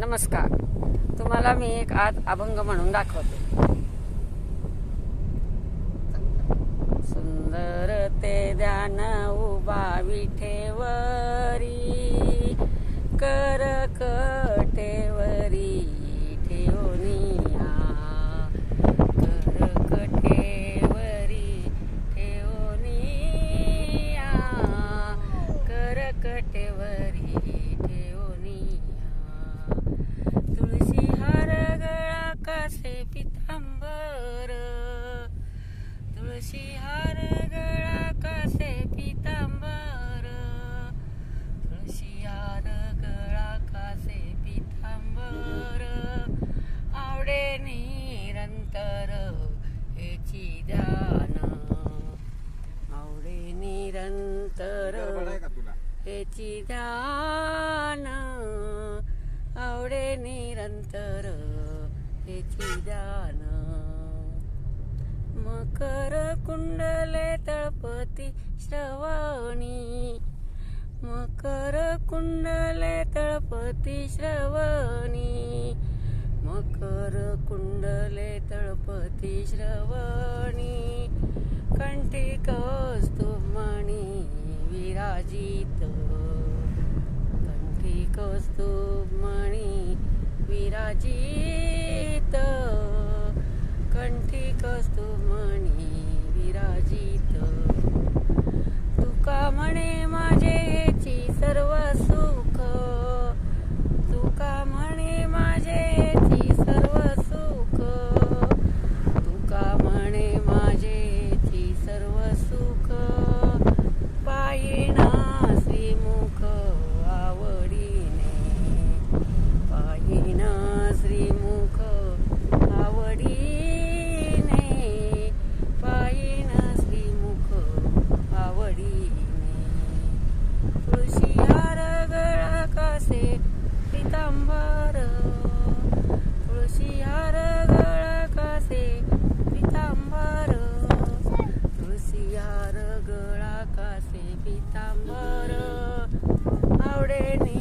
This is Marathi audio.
नमस्कार. तुम्हाला मी एक आज अभंग म्हणून दाखवते. सुंदर ते ध्यान उभा विठेवरी कर आवडे निरंतर हेची ध्यान. आवडे निरंतर हेची ध्यान. आवडे निरंतर हेची ध्यान. मकर कुंडले तळपती श्रवणी. मकर कुंडले तळपती श्रवणी. मकर कुंडले तळपती श्रवणी कंठी कौस्तुमणी विराजित. कंठी कौस्तुमणी विराजित. பிதாமரோ அவடே நீ